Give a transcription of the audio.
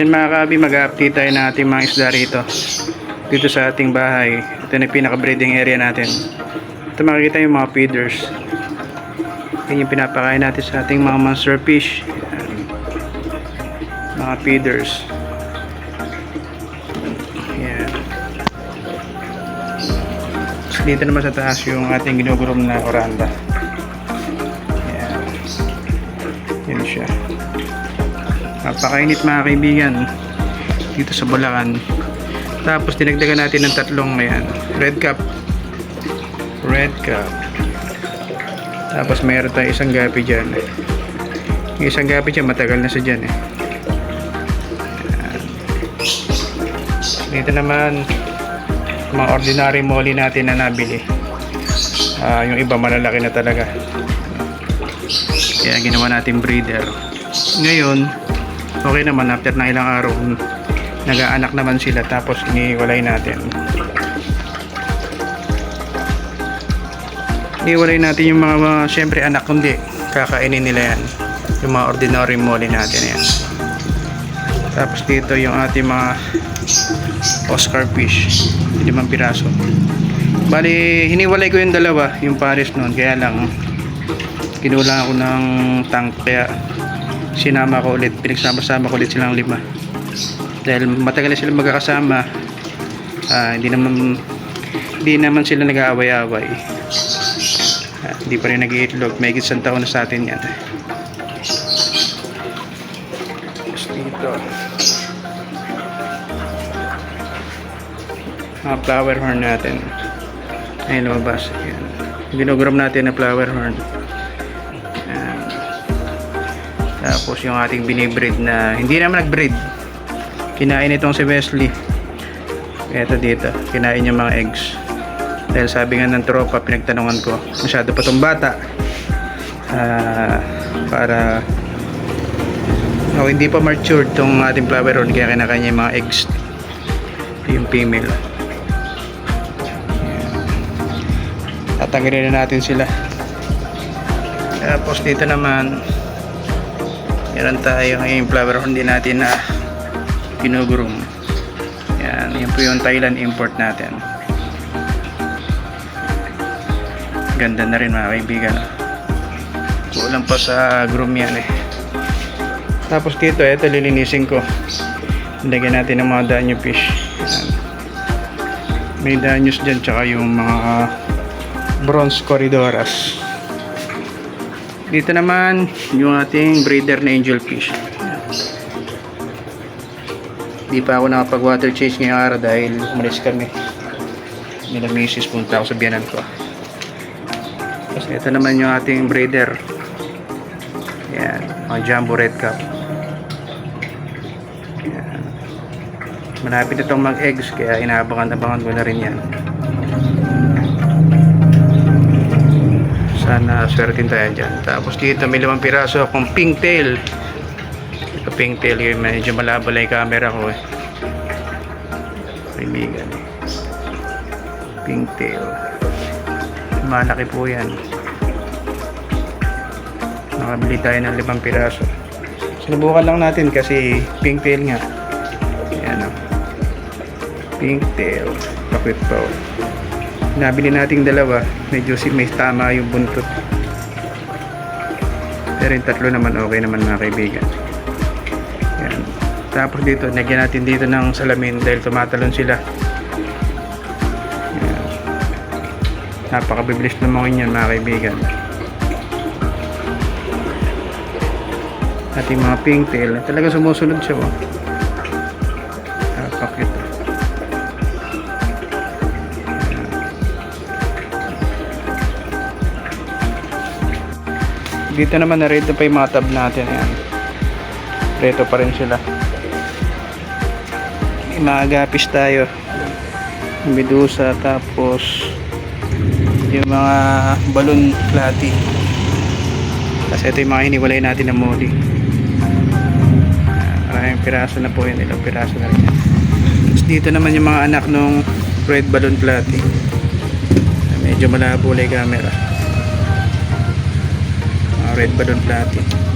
Yan mga kabi, mag-update tayo ng ating mga isda rito. Dito sa ating bahay. Ito na yung pinaka-breeding area natin. Ito makikita yung mga feeders. Yan yung pinapakain natin sa ating mga monster fish. Mga feeders. Yan. Dito naman sa taas yung ating ginugurom na oranda. Yan. Yan siya. Napakainit mga kaibigan dito sa Bulacan. Tapos dinagdagan natin ng tatlong ayan, red cup. Red cup. Tapos mayroon tayong isang gapi dyan. Yung isang gapi dyan, matagal na sa dyan eh. Dito naman, mga ordinary molly natin na nabili. Ah, yung iba malalaki na talaga. Kaya ginawa natin breeder. Ngayon, okay naman after na ilang araw nag-aanak naman sila tapos iniwalay natin. Iniwalay natin yung mga, mga syempre anak kundi kakainin nila yan. Yung mga ordinary molly natin yan. Tapos dito yung ating mga Oscar fish. Limang piraso. Bali hiniwalay ko yung dalawa yung pares noon kaya lang kinulang ako ng tank. Kaya sinama ko ulit. Pinagsama-sama ko ulit silang lima. Dahil matagal na sila magkakasama ah, hindi naman hindi naman sila nag-aaway-away Ah, hindi pa rin nag-iitlog. May isang taon na sa atin yan. Tapos dito mga flower horn natin. Ayun lumabas. Ayan. ginugram natin na flower horn Tapos yung ating binibreed na hindi naman nag-breed. Kinain itong si Wesley. Ito dito, kinain yung mga eggs. Dahil sabi nga ng tropa, pinagtanungan ko, masyado pa tong bata. Ah, para oh, hindi pa matured tong ating flower horn kaya kinakain niya yung mga eggs. Yung female. Tatanggalin na natin sila. Tapos dito naman, meron tayo ngayong flower horn din natin na ginugurom. Yan, yun po yung Thailand import natin. Ganda na rin mga kaibigan. Kulang pa sa groom yan eh. Tapos dito, ito lilinisin ko. Lagyan natin ng mga danyo fish. Yan. May danyos dyan tsaka yung mga bronze corridoras. Dito naman yung ating breeder na angelfish. Di pa ako nakapag water change ngayong araw dahil umalis kami. Nila misis punta ako sa biyanan ko. Tapos ito naman yung ating breeder. Yan, mga jumbo red cup. Yan. Malapit na itong mag-eggs kaya inaabangan-abangan ko na rin yan. Sana swertin tayo dyan. Tapos dito may limang piraso akong pink tail ito pink tail yun. Medyo malabala yung camera ko eh. Kaibigan. Pink tail malaki po yan. Nakabili tayo ng limang piraso. Sinubukan lang natin kasi pink tail nga. Yan o pink tail kapit pa o nabili nating dalawa. Medyo si may tama yung buntot. Pero yung tatlo naman okay naman mga kaibigan. Yan. Tapos dito nagyan natin dito ng salamin dahil tumatalon sila. Yan. Napakabibilis ng mga yan mga kaibigan. Ating mga pink tail talaga sumusunod siya oh. napakita dito naman narito pa yung mga tab natin yan reto pa rin sila. May mga gapis tayo medusa tapos yung mga balon plati kasi ito yung mga hiniwalay natin na molly Ah, maraming piraso na po yun. Ilang piraso na rin tapos dito naman yung mga anak nung red balloon plati medyo malabo yung camera red balloon platin